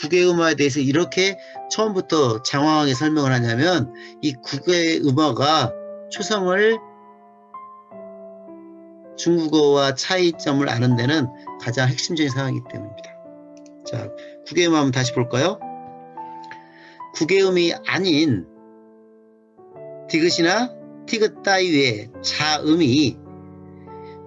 국외 음화에 대해서 이렇게 처음부터 장황하게 설명을 하냐면 이 국외 음화가 초성을 중국어와 차이점을 아는 데는 가장 핵심적인 상황이기 때문입니다. 자, 국외음 한번 다시 볼까요? 국외음이 아닌 디귿이나 티귿 따위의 자음이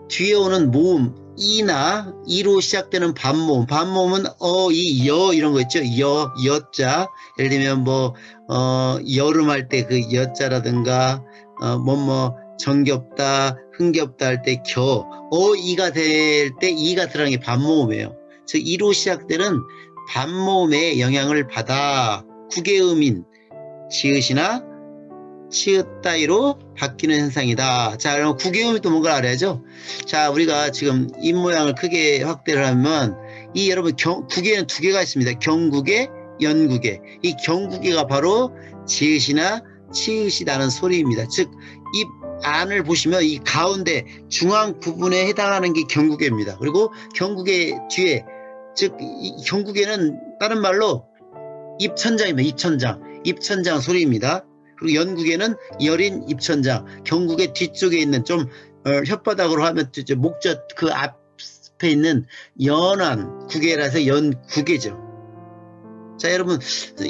뒤에 오는 모음 이나 이로 시작되는 반모음 반모음은 어, 이, 여 이런 거 있죠? 여, 여자. 예를 들면 뭐 어, 여름 할 때 그 여자라든가 어, 뭐뭐 정겹다 흥겹다 할 때 겨, 어, 이가 될 때 이가 들어가는 게 반모음이에요. 즉 이로 시작되는 반모음의 영향을 받아. 국외음인 지읒이나 치읒 따위로 바뀌는 현상이다. 자, 그럼 국외음이 또 뭔가를 알아야죠. 자, 우리가 지금 입 모양을 크게 확대를 하면 이 여러분 경, 국에는 두 개가 있습니다. 경국에, 연국에. 이 경국에가 바로 지읒이나 치읒이 나는 소리입니다. 즉, 입 안을 보시면 이 가운데 중앙 부분에 해당하는 게 경국에입니다. 그리고 경국의 뒤에, 즉, 이 경국에는 다른 말로 입천장입니다. 입천장. 입천장 소리입니다. 그리고 연국에는 여린 입천장, 경국의 뒤쪽에 있는 좀 어, 혓바닥으로 하면 목젖 그 앞에 있는 연한 국외라서 연국외죠. 자 여러분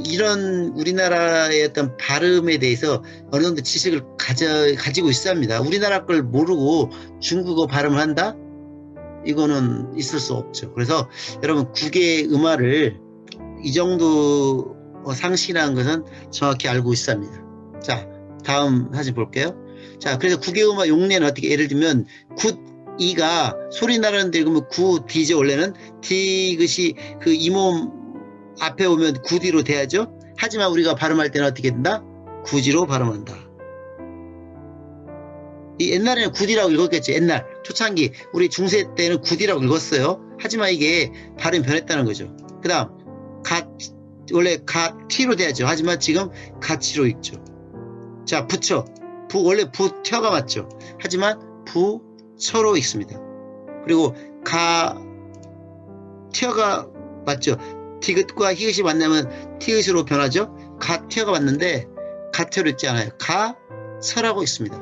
이런 우리나라의 어떤 발음에 대해서 어느 정도 지식을 가져, 가지고 있어야 합니다. 우리나라 걸 모르고 중국어 발음을 한다? 이거는 있을 수 없죠. 그래서 여러분 국외 음화를 이 정도 상실한 것은 정확히 알고 있어야 합니다. 자, 다음 사진 볼게요. 자, 그래서 국외음화 용례는 어떻게 예를 들면 굿 이가 소리 나는데 그러면 구 디죠 원래는 디귿이 그 이몸 앞에 오면 구디로 돼야죠. 하지만 우리가 발음할 때는 어떻게 된다? 구지로 발음한다. 이 옛날에는 구디라고 읽었겠죠. 옛날 초창기 우리 중세 때는 구디라고 읽었어요. 하지만 이게 발음이 변했다는 거죠. 그다음 갓 원래 갓티로 돼야죠. 하지만 지금 가치로 읽죠. 자, 부처. 부, 원래 부처가 맞죠. 하지만 부처로 읽습니다. 그리고 가, 티어가 맞죠. 디귿과 히읗이 만나면 티읕으로 변하죠. 가, 티어가 맞는데, 가티어로 읽지 않아요. 가, 서라고 읽습니다.